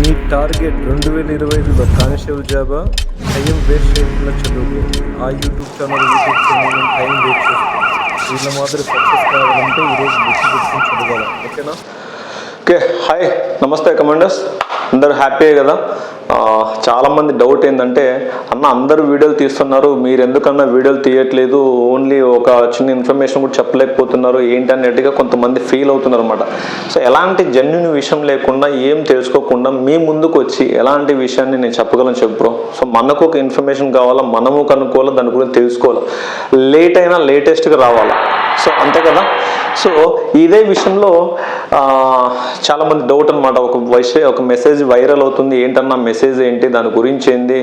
మీ target రెండు వేల ఇరవై ఐదులో కానిస్టేబుల్ జాబా? టైం వేస్ట్ చేయకుండా చదువు ఆ YouTube channel YouTube channel time waste చేసుకో వీళ్ళ మాదిరి సక్సెస్ కావాలంటే ఈరోజు బుక్ పెట్టుకుని చదవాలి. ఓకేనా? Okay hi. నమస్తే కమాండర్స్. అందరూ హ్యాపీయే కదా? చాలామంది డౌట్ ఏంటంటే అన్న అందరూ వీడియోలు తీస్తున్నారు మీరు ఎందుకన్నా వీడియోలు తీయట్లేదు? ఓన్లీ ఒక చిన్న ఇన్ఫర్మేషన్ కూడా చెప్పలేకపోతున్నారు ఏంటి? అన్నట్టుగా కొంతమంది ఫీల్ అవుతున్నారు అనమాట సో ఎలాంటి జన్యున్ విషయం లేకుండా ఏం తెలుసుకోకుండా మీ ముందుకు వచ్చి ఎలాంటి విషయాన్ని నేను చెప్పగలను చెప్పు సో మనకు ఒక ఇన్ఫర్మేషన్ కావాలా? మనము కనుక్కోవాలా? దాని గురించి తెలుసుకోవాలి? లేట్ అయినా లేటెస్ట్గా రావాలా? సో అంతే కదా? సో ఇదే విషయంలో చాలామంది డౌట్ అనమాట ఒక వయసు ఒక మెసేజ్ వైరల్ అవుతుంది ఏంటన్న మెసేజ్ ఏంటి దాని గురించి ఏంది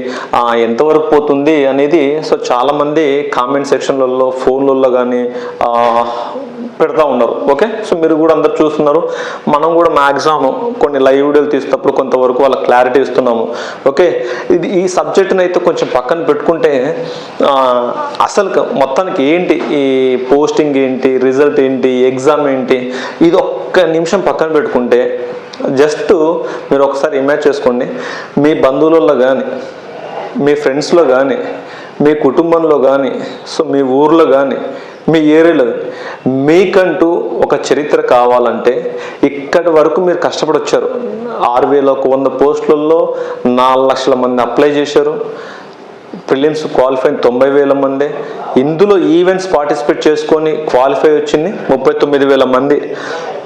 ఎంతవరకు పోతుంది అనేది సో చాలామంది కామెంట్ సెక్షన్లలో ఫోన్లలో కానీ పెడతా ఉన్నారు ఓకే? సో మీరు కూడా అందరు చూస్తున్నారు. మనం కూడా మ్యాక్సిమం కొన్ని లైవ్ వీడియోలు తీసినప్పుడు కొంతవరకు వాళ్ళ క్లారిటీ ఇస్తున్నాము ఓకే? ఇది ఈ సబ్జెక్ట్ని అయితే కొంచెం పక్కన పెట్టుకుంటే అసలు మొత్తానికి ఏంటి ఈ పోస్టింగ్ ఏంటి రిజల్ట్ ఏంటి ఎగ్జామ్ ఏంటి ఇది ఒక్క నిమిషం పక్కన పెట్టుకుంటే జస్ట్ మీరు ఒకసారి ఇమాజ్ చేసుకోండి. మీ బంధువులలో కానీ మీ ఫ్రెండ్స్లో కానీ మీ కుటుంబంలో కానీ సో మీ ఊర్లో కానీ మీ ఏరియాలో మీకంటూ ఒక చరిత్ర కావాలంటే ఇక్కడి వరకు మీరు కష్టపడి వచ్చారు ఆరు వేల ఒక వంద పోస్టులలో నాలుగు లక్షల మంది అప్లై చేశారు. ప్రిలిమ్స్ క్వాలిఫై తొంభై వేల మంది. ఇందులో ఈవెంట్స్ పార్టిసిపేట్ చేసుకొని క్వాలిఫై వచ్చింది ముప్పై తొమ్మిది వేల మంది.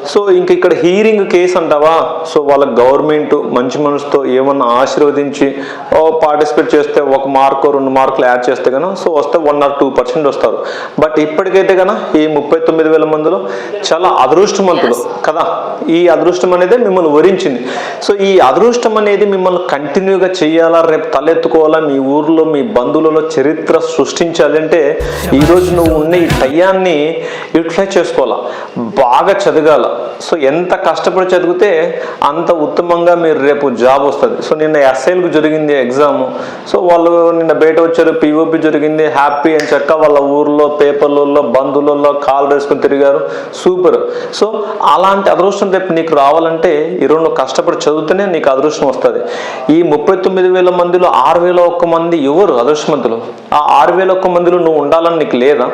సో ఇంక ఇక్కడ హీరింగ్ కేసు అంటావా? సో వాళ్ళ గవర్నమెంట్ మంచి మనసుతో ఏమన్నా ఆశీర్వదించి పార్టిసిపేట్ చేస్తే ఒక మార్కు రెండు మార్కులు యాడ్ చేస్తే కనుక సో వస్తే వన్ ఆర్ టూ పర్సెంట్ వస్తారు. బట్ ఇప్పటికైతే కనుక ఈ ముప్పై తొమ్మిది వేల మందిలో చాలా అదృష్టవంతులు కదా? ఈ అదృష్టం అనేది మిమ్మల్ని వరించింది. సో ఈ అదృష్టం అనేది మిమ్మల్ని కంటిన్యూగా చేయాలా రేపు తలెత్తుకోవాలా? మీ ఊర్లో మీ బంధువులలో చరిత్ర సృష్టించాలి అంటే ఈరోజు నువ్వు ఉన్న ఈ టయాన్ని యూటిలైజ్ చేసుకోవాలా? బాగా చదగాల. సో ఎంత కష్టపడి చదివితే అంత ఉత్తమంగా మీరు రేపు జాబ్ వస్తుంది. సో నిన్న ఎస్ఐలకు జరిగింది ఎగ్జామ్ సో వాళ్ళు నిన్న బయట వచ్చారు పిఓపి జరిగింది హ్యాపీ అని చెక్క వాళ్ళ ఊర్లో పేపర్లలో బంధువులలో కాల్ వేసుకొని తిరిగారు. సూపర్ సో అలాంటి అదృష్టం రేపు నీకు రావాలంటే ఈరోజు నువ్వు కష్టపడి చదివితేనే నీకు అదృష్టం వస్తుంది. ఈ ముప్పై తొమ్మిది వేల మందిలో ఆరు వేల ఒక్క మంది ఎవరు అదృష్టవంతులు? ఆ ఆరు వేల ఒక్క మందిలో నువ్వు ఉండాలని నీకు లేదా?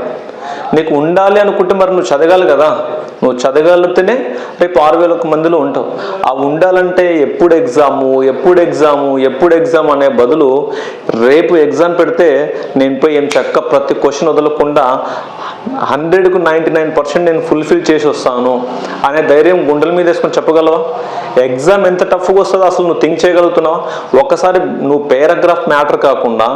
నీకు ఉండాలి అనుకుంటే మరి నువ్వు చదగాలి కదా. నువ్వు చదగలిగితేనే రేపు ఆరు వేల మందిలో ఉంటావు. ఆ ఉండాలంటే ఎప్పుడు ఎగ్జాము ఎప్పుడు ఎగ్జాము ఎప్పుడు ఎగ్జామ్ అనే బదులు రేపు ఎగ్జామ్ పెడితే నేను పోయి ఏం చక్క ప్రతి క్వశ్చన్ వదలకుండా హండ్రెడ్కు నైంటీ నైన్ పర్సెంట్ నేను ఫుల్ఫిల్ చేసి వస్తాను అనే ధైర్యం గుండెల మీద వేసుకొని చెప్పగలవా? ఎగ్జామ్ ఎంత టఫ్గా వస్తుందో అసలు నువ్వు థింక్ చేయగలుగుతున్నావా? ఒక్కసారి నువ్వు పేరాగ్రాఫ్ మ్యాటర్ కాకుండా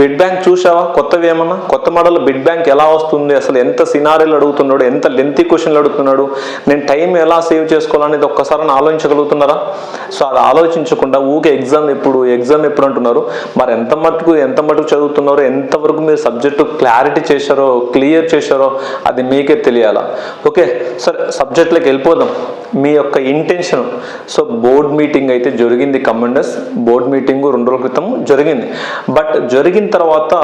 బిడ్ బ్యాంక్ చూసావా కొత్తవి ఏమన్నా? కొత్త మోడల్ బిడ్ బ్యాంక్ ఎలా వస్తుంది? అసలు ఎంత సినారీలు అడుగుతున్నాడు ఎంత లెంతీ క్వశ్చన్లు అడుగుతున్నాడు నేను టైం ఎలా సేవ్ చేసుకోవాలనేది ఒక్కసారి ఆలోచించగలుగుతున్నారా? సో అది ఆలోచించకుండా ఊకే ఎగ్జామ్ ఎప్పుడు ఎగ్జామ్ ఎప్పుడు అంటున్నారు. మరి ఎంత మటుకు ఎంత మటుకు చదువుతున్నారో ఎంతవరకు మీరు సబ్జెక్టు క్లారిటీ చేశారో క్లియర్ చేశారో అది మీకే తెలియాలా? ఓకే సరే సబ్జెక్ట్లోకి వెళ్ళిపోదాం. మీ యొక్క ఇంటెన్షన్ సో బోర్డ్ మీటింగ్ అయితే జరిగింది కమాండర్స్ బోర్డ్ మీటింగ్ రెండు రోజుల క్రితం జరిగింది. బట్ జరిగిన తర్వాత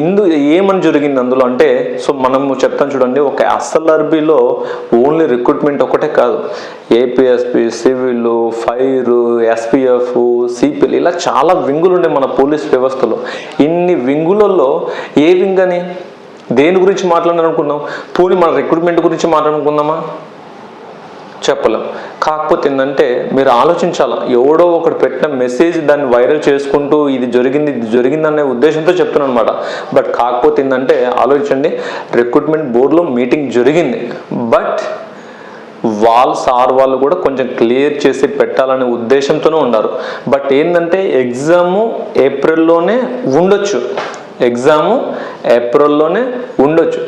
ఇందు ఏమని జరిగింది అందులో అంటే సో మనం మనము చెప్తాను చూడండి ఒక ఎస్ఎల్ఆర్బిలో ఓన్లీ రిక్రూట్మెంట్ ఒకటే కాదు. APSP civil fire SPF CPL ఇలా చాలా వింగులు ఉన్నాయి మన పోలీస్ వ్యవస్థలో. ఇన్ని వింగులలో ఏ వింగ్ అని? దేని గురించి మాట్లాడాలనుకున్నాం? పోనీ మన రిక్రూట్మెంట్ గురించి మాట్లాడుకుందామా చెప్పలేం. కాకపోతే ఏంటంటే మీరు ఆలోచించాలా ఎవడో ఒకటి పెట్టిన మెసేజ్ దాన్ని వైరల్ చేసుకుంటూ ఇది జరిగింది ఇది జరిగింది అనే ఉద్దేశంతో చెప్తున్నాను అనమాట బట్ కాకపోతే ఏంటంటే ఆలోచించండి రిక్రూట్మెంట్ బోర్డులో మీటింగ్ జరిగింది. బట్ వాళ్ళ సార్ వాళ్ళు కూడా కొంచెం క్లియర్ చేసి పెట్టాలనే ఉద్దేశంతోనే ఉన్నారు. బట్ ఏంటంటే ఎగ్జాము ఏప్రిల్లోనే ఉండొచ్చు. ఎగ్జాము ఏప్రిల్లోనే ఉండొచ్చు.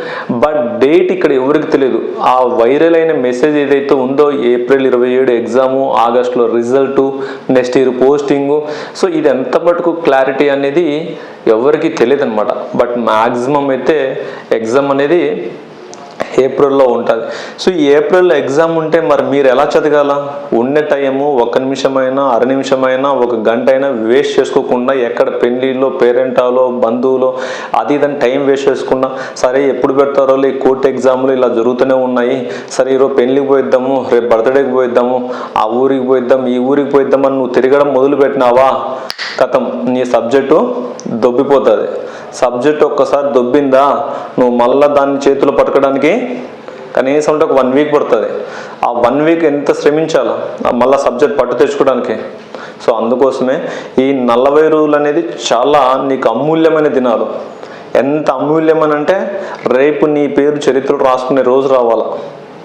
బట్ డేట్ ఇక్కడ ఎవరికి తెలియదు ఆ వైరల్ అయిన మెసేజ్ ఏదైతే ఉందో ఏప్రిల్ ఇరవై ఏడు ఎగ్జాము ఆగస్టులో result next year posting. So ఇది ఎంత మటుకు క్లారిటీ అనేది ఎవరికి తెలియదు అనమాట బట్ మ్యాక్సిమం అయితే ఎగ్జామ్ అనేది ఏప్రిల్లో ఉంటుంది. సో ఈ ఏప్రిల్లో ఎగ్జామ్ ఉంటే మరి మీరు ఎలా చదవాల ఉన్న టైము ఒక నిమిషమైనా అర నిమిషమైనా ఒక గంట అయినా వేస్ట్ చేసుకోకుండా ఎక్కడ పెళ్ళిళ్ళు పేరెంటాలో బంధువులు అది ఇదని టైం వేస్ట్ చేసుకున్నా సరే ఎప్పుడు పెడతారో ఈ కోర్టు ఎగ్జామ్లు ఇలా జరుగుతూనే ఉన్నాయి. సరే ఈరోజు పెళ్ళికి పోయిద్దాము రేపు బర్త్డేకి పోయిద్దాము ఆ ఊరికి పోయిద్దాం ఈ ఊరికి పోయిద్దామని నువ్వు తిరగడం మొదలు పెట్టినావా కథం నీ సబ్జెక్టు దొబ్బిపోతుంది. సబ్జెక్ట్ ఒక్కసారి దొబ్బిందా? నువ్వు మళ్ళీ దాన్ని చేతులు పట్టుకోవడానికి కనీసం అంటే ఒక వన్ వీక్ పడుతుంది. ఆ వన్ వీక్ ఎంత శ్రమించాలో? మళ్ళీ సబ్జెక్ట్ పట్టు తెచ్చుకోవడానికి. సో అందుకోసమే ఈ నలభై రోజులు అనేది చాలా నీకు అమూల్యమైన దినాలు. ఎంత అమూల్యమని అంటే రేపు నీ పేరు చరిత్రలో రాసుకునే రోజు రావాలా.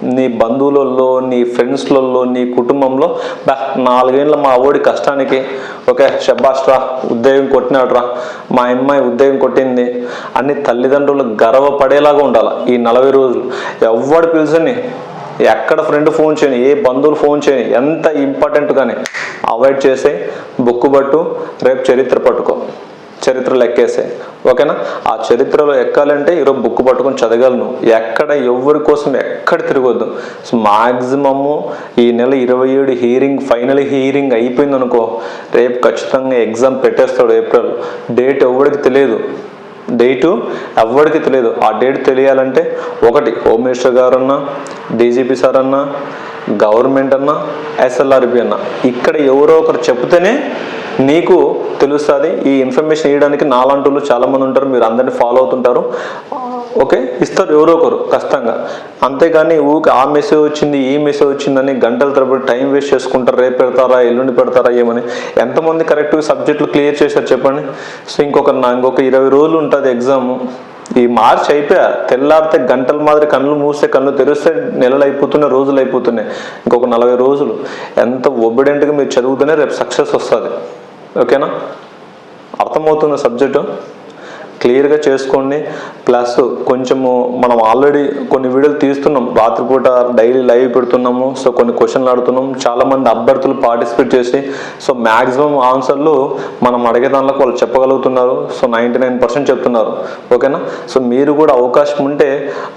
నీ బంధువులలో నీ ఫ్రెండ్స్లలో నీ కుటుంబంలో బా నాలుగేళ్ళ మా ఓడి కష్టానికి ఓకే శబాష్ ఉద్యోగం కొట్టినాడు రా మా అమ్మాయి ఉద్యోగం కొట్టింది. అని తల్లిదండ్రులు గర్వపడేలాగా ఉండాలి ఈ నలభై రోజులు? ఎవడు పిలిచని ఎక్కడ ఫ్రెండ్ ఫోన్ చేయని ఏ బంధువులు ఫోన్ చేయని ఎంత ఇంపార్టెంట్ కానీ అవాయిడ్ చేసే బుక్కు పట్టు రేపు చరిత్ర పట్టుకో. చరిత్రలు ఎక్కేసే ఓకేనా? ఆ చరిత్రలో ఎక్కాలంటే ఈరోజు బుక్ పట్టుకొని చదగలను. ఎక్కడ ఎవరి కోసం ఎక్కడ తిరగొద్దు. సో మాక్సిమము ఈ నెల ఇరవై ఏడు హీరింగ్ ఫైనల్ హీరింగ్ అయిపోయింది అనుకో రేపు ఖచ్చితంగా ఎగ్జామ్ పెట్టేస్తాడు ఏప్రిల్. డేట్ ఎవరికి తెలియదు. డేటు ఎవరికి తెలియదు. ఆ డేట్ తెలియాలంటే ఒకటి హోమ్ మినిస్టర్ గారన్నా డీజీపీ సార్ అన్నా గవర్నమెంట్ అన్నా ఎస్ఎల్ఆర్బి అన్నా. ఇక్కడ ఎవరో ఒకరు చెప్తేనే నీకు తెలుస్తుంది ఈ ఇన్ఫర్మేషన్ ఇవ్వడానికి నాలంటూ చాలా మంది ఉంటారు మీరు అందరిని ఫాలో అవుతుంటారు. ఓకే ఇస్తారు ఎవరో ఒకరు కష్టంగా అంతేగాని ఊకి ఆ మెసేజ్ వచ్చింది ఈ మెసేజ్ వచ్చిందని గంటల తరబడి టైం వేస్ట్ చేసుకుంటారు రేపు పెడతారా ఎల్లుండి పెడతారా ఏమని? ఎంతమంది కరెక్ట్గా సబ్జెక్టులు క్లియర్ చేశారు చెప్పండి. సో ఇంకొక ఇంకొక ఇరవై రోజులు ఉంటుంది ఎగ్జామ్ ఈ మార్చ్ అయిపోయా తెల్లారితే గంటల మాదిరి కళ్ళు మూస్తే కళ్ళు తెరిస్తే నెలలు అయిపోతున్నాయి రోజులు అయిపోతున్నాయి. ఇంకొక నలభై రోజులు. ఎంత ఒబిడెంట్గా మీరు చదువుతూనే రేపు సక్సెస్ వస్తుంది. ఓకేనా అర్థమవుతుంది సబ్జెక్టు క్లియర్గా చేసుకోండి. ప్లస్ కొంచెము మనం ఆల్రెడీ కొన్ని వీడియోలు తీస్తున్నాం. రాత్రిపూట డైలీ లైవ్ పెడుతున్నాము. సో కొన్ని క్వశ్చన్లు ఆడుతున్నాం చాలామంది అభ్యర్థులు పార్టిసిపేట్ చేసి సో మ్యాక్సిమం ఆన్సర్లు మనం అడిగే దానిలో వాళ్ళు చెప్పగలుగుతున్నారు. సో నైంటీ నైన్ పర్సెంట్ చెప్తున్నారు. ఓకేనా? సో మీరు కూడా అవకాశం ఉంటే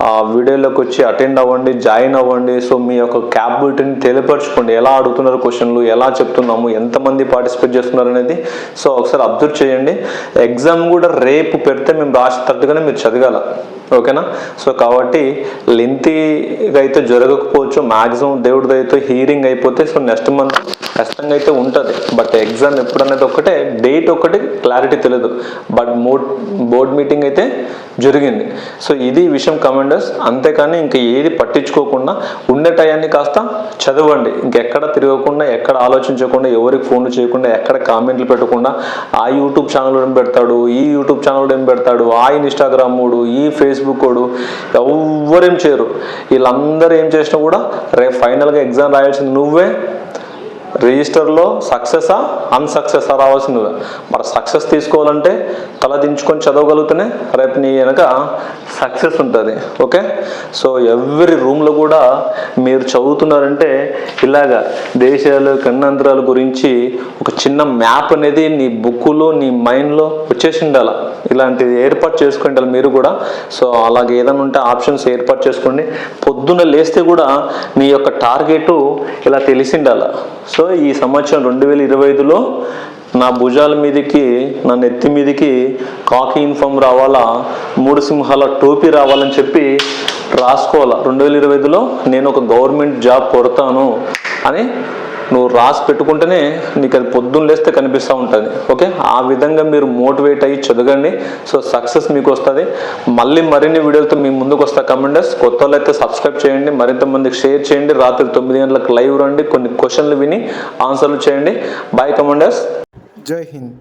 ఆ వీడియోలోకి వచ్చి అటెండ్ అవ్వండి జాయిన్ అవ్వండి. సో మీ యొక్క క్యాపబిలిటీని తెలియపరచుకోండి. ఎలా అడుగుతున్నారు క్వశ్చన్లు ఎలా చెప్తున్నాము ఎంతమంది పార్టిసిపేట్ చేస్తున్నారు అనేది. సో ఒకసారి అబ్జర్వ్ చేయండి. ఎగ్జామ్ కూడా రేపు పెడితే మేము రాసేటట్టుగానే మీరు చదగాల. ఓకేనా? సో కాబట్టి లెంతీగా అయితే జరగకపోవచ్చు మ్యాక్సిమం దేవుడి అయితే హీరింగ్ అయిపోతే సో నెక్స్ట్ మంత్ కష్టంగా అయితే ఉంటుంది. బట్ ఎగ్జామ్ ఎప్పుడు అనేది ఒకటే డేట్ ఒకటి క్లారిటీ తెలియదు బట్ మోడ్ బోర్డ్ మీటింగ్ అయితే జరిగింది. సో ఇది విషయం కమాండర్స్ అంతేకాని ఇంకా ఏది పట్టించుకోకుండా ఉండే టయాన్ని కాస్త చదవండి. ఇంకెక్కడ తిరగకుండా ఎక్కడ ఆలోచించకుండా ఎవరికి ఫోన్లు చేయకుండా ఎక్కడ కామెంట్లు పెట్టకుండా ఆ యూట్యూబ్ ఛానల్ ఏం పెడతాడు ఈ యూట్యూబ్ ఛానల్ ఏం పెడతాడు ఆ ఇన్స్టాగ్రామ్ వాడు ఈ ఫేస్బుక్ వాడు ఎవ్వరేం చేయరు. వీళ్ళందరూ ఏం చేసినా కూడా రేపు ఫైనల్గా ఎగ్జామ్ రాయాల్సింది నువ్వే. రిజిస్టర్లో సక్సెసా అన్సక్సెసా రావాల్సిందిగా మరి సక్సెస్ తీసుకోవాలంటే తల దించుకొని చదవగలిగితేనే రేపు నీ వెనక సక్సెస్ ఉంటుంది. ఓకే? సో ఎవ్రీ రూమ్లో కూడా మీరు చదువుతున్నారంటే ఇలాగా దేశాలు కన్నంతరాల గురించి ఒక చిన్న మ్యాప్ అనేది నీ బుక్కులో నీ మైండ్లో వచ్చేసి ఉండాలి. ఇలాంటిది ఏర్పాటు చేసుకుంటారు మీరు కూడా. సో అలాగే ఏదైనా ఉంటే ఆప్షన్స్ ఏర్పాటు చేసుకోండి. పొద్దున్న లేస్తే కూడా నీ యొక్క టార్గెట్ ఇలా తెలిసిండాల సో ఈ సంవత్సరం రెండు వేల ఇరవై ఐదులో నా భుజాల మీదకి నా నెత్తి మీదకి కాకి ఇన్ఫామ్ రావాలా మూడు సింహాల టోపీ రావాలని చెప్పి రాసుకోవాలా. రెండు వేల ఇరవై ఐదులో నేను ఒక గవర్నమెంట్ జాబ్ కొడతాను అని నువ్వు రాసి పెట్టుకుంటేనే నీకు అది పొద్దున్న లేస్తే కనిపిస్తూ ఉంటుంది ఓకే? ఆ విధంగా మీరు మోటివేట్ అయ్యి చదవండి. సో సక్సెస్ మీకు వస్తుంది. మళ్ళీ మరిన్ని వీడియోలతో మీ ముందుకు వస్తా కమెండర్స్. కొత్త వాళ్ళు అయితే సబ్స్క్రైబ్ చేయండి మరింత మందికి షేర్ చేయండి. రాత్రి తొమ్మిది గంటలకు లైవ్ రండి కొన్ని క్వశ్చన్లు విని ఆన్సర్లు చేయండి. Bye commanders. జై హింద్.